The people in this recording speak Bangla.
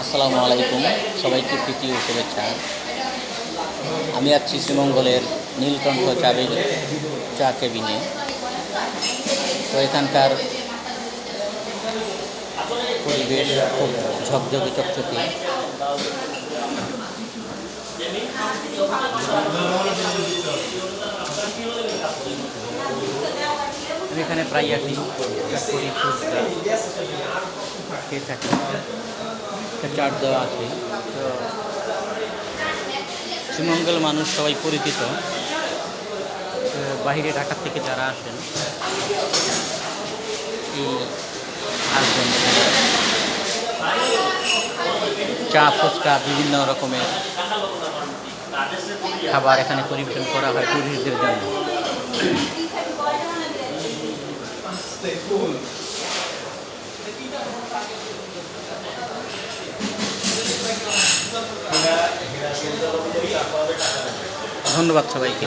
আসসালামু আলাইকুম। সবাইকে প্রীতি ও শুভেচ্ছা। আমি আছি শ্রীমঙ্গলের নীলকণ্ঠ চাবির চা কেবিনে। তো এখানকার পরিবেশ খুব ঝকঝকে চকচকে। এখানে প্রায় আসি ফুচকা, খেয়ে থাকি। চাট দেওয়া আছে। তো শ্রীমঙ্গল মানুষ সবাই পরিচিত। তো বাইরে ঢাকা থেকে যারা আসেন, এই আসবেন। চা, ফুচকা, বিভিন্ন রকমের খাবার এখানে পরিবেশন করা হয় টুরিস্টদের জন্য। ধন্যবাদ সবাইকে।